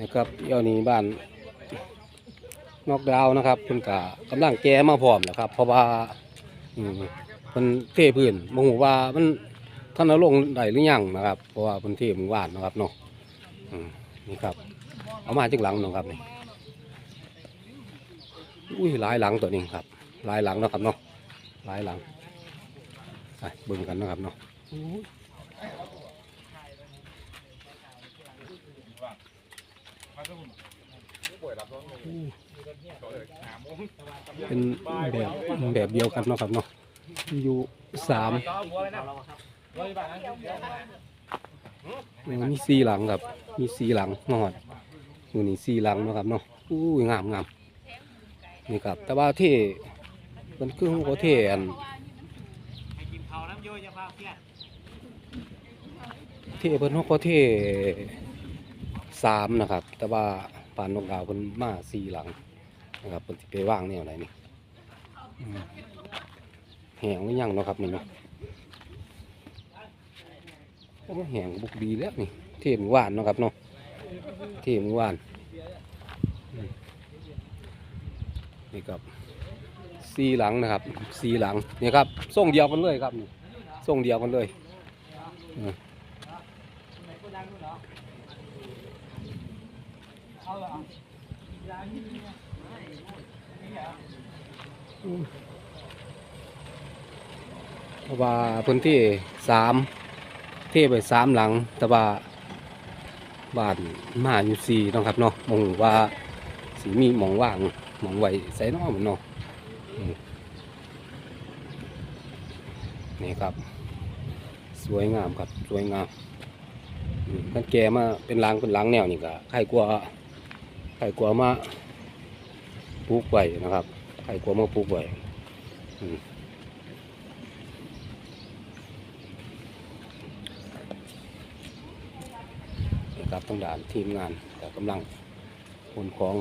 นะครับเดี๋ยวนี้บ้านนอกดาวนะครับเพิ่นกะกำลังแก้มาพร้อมแล้วครับ เพราะว่าอืมเพิ่นเทพื้นบ่ฮู้ว่ามันท่านเอาลงได้หรือยังนะครับ เพราะว่าเพิ่นเทมื้อวานนะครับเนาะอืมนี่ครับ เอามาจากหลังเนาะครับนี่อุ้ยหลายหลังตัวนี้ครับหลายหลังเนาะครับเนาะหลายหลังไปเบิ่งกันนะครับเนาะอู้ย เป็นแบบแบบเดียวกันเนาะครับเนาะอยู่สามมีสี่หลังครับ มีสี่หลังนอนอยู่นี่สี่หลังเนาะครับเนาะอู้งามงามนี่ครับ แต่ว่าที่มันคือขอเทอันให้กินข้าวน้ำโยยจะพาเพี้ยนเทเพิ่นเขาก็เท สามนะครับ แต่ว่าปานนกดาวเพิ่นมาสี่หลังนะครับเพิ่นสิไปว่างแนวไหนนี่แหงหรือยังเนาะครับนี่เนาะโอ้แหงบุกดีแล้วนี่เทมอวานเนาะครับเนาะเทมอวานนี่ครับสี่หลังนะครับสี่หลังนี่ครับส่งเดียวกันเลยครับนี่ส่งเดียวกันเลยอืม เพราะว่าพื้นที่สามเทไปสามหลัง แต่ว่าบ้านมาอยู่สี่เนาะครับเนาะมองว่าสีมีมองว่างมองไว้ใส่เนอมันเนาะนี่ครับ สวยงามครับ สวยงามอืมกันแกมาเป็นหลังเป็นหลังแนวนี่ก็ใครกลัว ใครกลัวมาปลูกไว้นะครับใครกลัวมาปลูกไว้อืมนะครับต้องด่านทีมงานแต่กำลังขนของ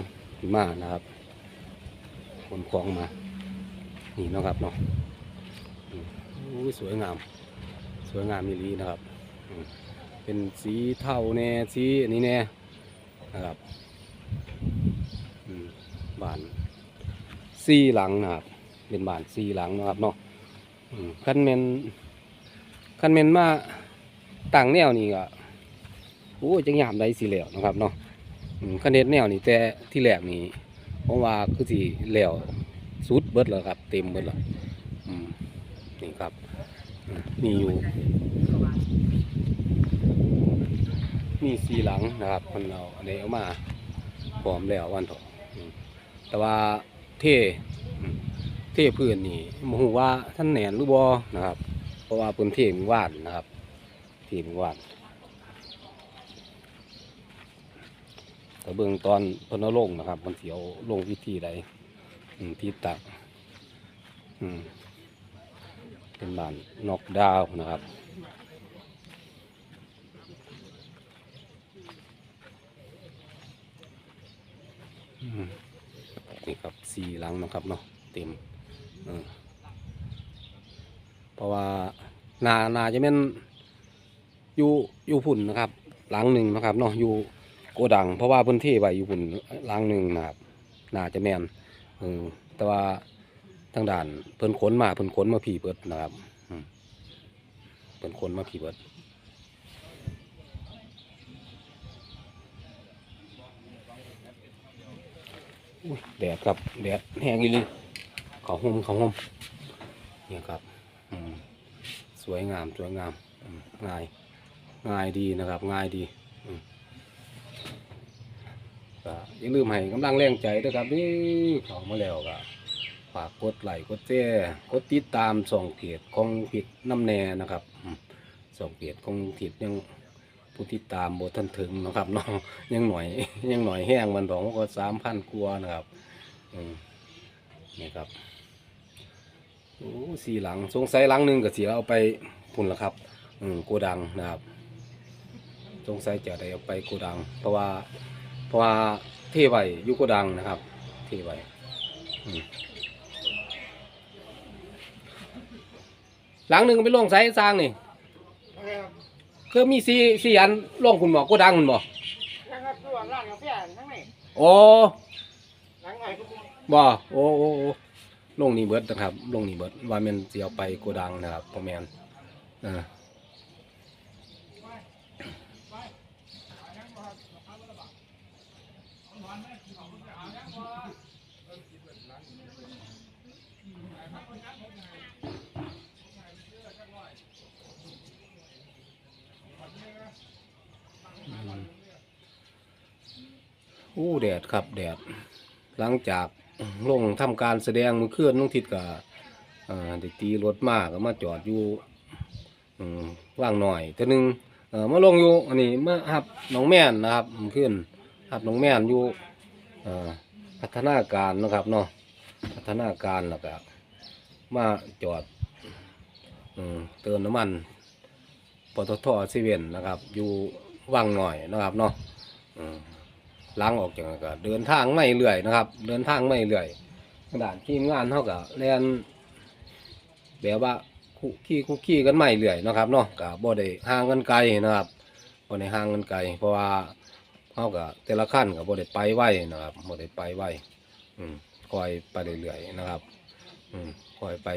มานะครับขนของมา นี่นะครับเนาะอุ้ยสวยงาม สวยงามมีลีนะครับ เป็นสีเทาแน่สีอันนี้แน่นะครับ บานสีหลังนะครับเป็นบานสีหลังนะครับเนาะอืมคันเมนคันเมนมาต่างแนวนี่ก็โอ้ยจังหยามได้สิแล้วนะครับเนาะอืมคันเน็ดแนวนี่แต่ที่แรกนี่ผมว่าคือสิแล้วสุดเบิดแล้วครับ เต็มเบิดแล้วอืมนี่ครับมีอยู่มีสีหลังนะครับมันเอาอันนี้เอามาพร้อมแล้ววันถอ แต่ว่าเทเทพื้นนี่มหูว่าท่านแหนนหรือบ่นะครับ เพราะว่าพื้นเทมันว่านนะครับเทมันว่านแต่เบื้องตอนพนเอาลงนะครับ มันเสียวลงวิธีใดที่ตักอืมเป็นบานนอกดาวนะครับ อืม นี่ครับสี่หลังนะครับเนาะเต็มเพราะว่านานาจะเป็นอยู่อยู่พุ่นนะครับหลังหนึ่งนะครับเนาะอยู่โกดัง เพราะว่าพื้นที่ไว้อยู่พุ่นหลังหนึ่งนะครับนาจะแมนออแต่ว่าทางด่านเพิ่นขนมาเพิ่นขนมาผีเบิดนะครับเพิ่นขนมาผีเบิดอุ้ย แดดครับแดดแห้งอีลีเขาห่มเขาห่มเนี่ยครับสวยงามสวยงามง่ายง่ายดีนะครับง่ายดีอืมก็อย่าลืมให้กำลังแรงใจด้วยครับนี่เขามาแล้วก็ฝากกดไลค์กดแชร์กดติดตามส่องเพจของผิดน้ำแน่นะครับส่องเพจของผิดยัง ผู้ติดตามโบทันถึงนะครับเนาะยังหน่อยยังหน่อยแห้งมันบอกว่าก็สามพันกว่านะครับอืมนี่ครับโอ้สี่หลังสงสัยหลังหนึ่งก็เสีเอาไปพุ่นละครับ อืมโกดังนะครับสงสัยจะได้เอาไปโกดัง เพราะว่า เพราะว่าเทไว้ยุโกดังนะครับ เทไว้หลังหนึ่งก็ไปลงไซสร้างนี่ คือมีสีสีอันลงคุณบอกโกดังคุณบอกนะครับตัวอนร้านกาแฟทั้งนี้โอ้หลังหน่อยก็บ่โอ้โอ้โอ้ลงนี่เบิดนะครับลงนี่เบิดว่าแมันสิเอาไปโกดังนะครับบ่แม่นเออ อู้แดดครับแดด หลังจากลงทำการแสดงมือเคลื่อนน้องทิศกับได้ตีรถมากก็มาจอดอยู่ว่างหน่อยแต่หนึงมาลงอยู่อันนี้มาหับน้องแม่นนะครับมือเคลื่อนหับน้องแม่นอยู่พัฒนาการนะครับเนาะพัฒนาการแล้วก็มาจอดอเติมน้ำมันปตทเซเว่นนะครับอยู่ ว่างหน่อยนะครับเนาะล้างออกจากนั้นก็เดินทางไม่เรื่อยนะครับ เดินทางไม่เรื่อยกระดานทีมงานเท่ากับแลนแบบว่าคุกขี้คุกขี้กันไม่เรื่อยนะครับเนาะกับบ่ได้ห่างกันไกลนะครับบ่ได้ห่างกันไกล เพราะว่าเท่ากับแต่ละขั้นกับบ่ได้ไปไหวนะครับบ่ได้ไปไหวคอยไปเรื่อยๆนะครับอคอยไป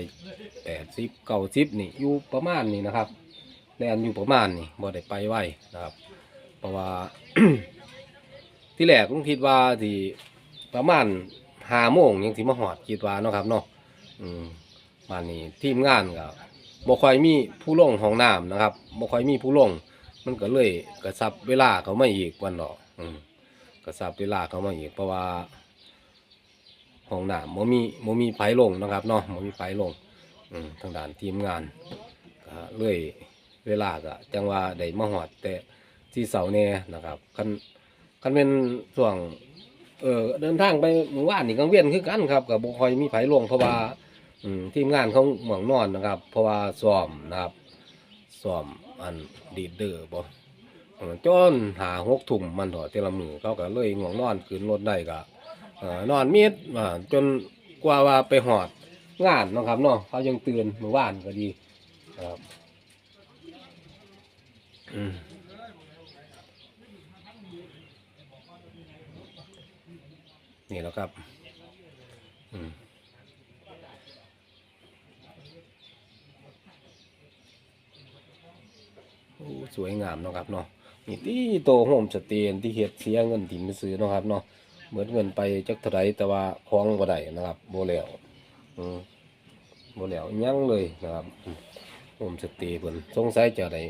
แปดสิบเก้าสิบนี่อยู่ประมาณนี้นะครับแลนอยู่ประมาณนี้บ่ได้ไปไหวนะครับ ราะว่า ที่แรกผมคิดว่าที่ประมาณห้าโมงยังสิมาหอดคิดว่าเนาะครับเนาะอืมมานี่ทีมงานก็บ่ค่อยมีผู้ลงห้องน้ำนะครับบ่ค่อยมีผู้ลง มันก็เลยกระซับเวลาเขามาอีกวันเนาะอืมกระซับเวลาเขามาอีกเพราะว่าห้องน้ำบ่มีบ่มีไผลงนะครับเนาะบ่มีไผลงอืมทางด้านทีมงานก็เลยเวลาก็จังว่าได้มาหอดแต่ ที่เสาแน่นะครับคันคันเป็นช่วง เออเดินทางไปหมู่บ้านนี่กังเวียนคือกันครับกับบุคอยมีไผ่ลงเพราะว่าอืมทีมงานเขาหมองนอนนะครับ เพราะว่าซ้อมนะครับซ้อมอันดีดเดอร์บ่เออจนหาหกทุ่มมันถอดแต่ละมือเขาก็เลยง่วงนอนขึ้นรถได้ก็เอ่อนอนมิดจนกว่าว่าไปหอดงานนะครับเนาะเขายังตื่นเมื่อวานก็ดีครับ อืม นี่แล้วครับ อืมโอ้สวยงามเนาะครับเนาะนี่ที่โตโฮมสเตนที่เฮ็ดเสียเงินถิ่มไปซื้อเนาะครับเนาะเหมือนเงินไปจักเท่าไรแต่ว่าคล้องบ่ได้นะครับโบแล้วอืมบ่แล้วยังเลยนะครับโฮมสเตย์เพิ่นสงสัยจะได้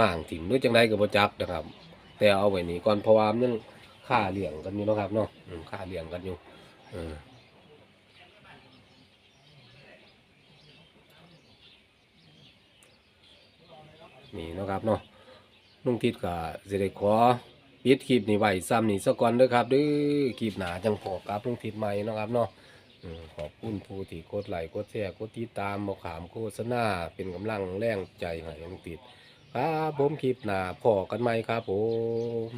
ม่างถิ่มหรือจังไดก็บ่จักนะครับ แต่เอาไว้นี่ก่อนเพราะว่ามันยัง ค่าเลี้ยงกันอยู่นะครับเนาะอืมค่าเลี้ยงกันอยู่เออนี่นะครับเนาะลุงทิศก็สิได้ขอปิดคลิปนี้ไว้ซ้ำนี่ซะก่อนเด้อครับเด้อคลิปหนาจังพอกับลุงทิศใหม่นะครับเนาะอืมขอบคุณผู้ที่กดไลค์กดแชร์กดติดตามบ่ขามโฆษณาเป็นกำลังแรงใจให้ลุงทิศครับผมคลิปหนาพอกันใหม่ครับผม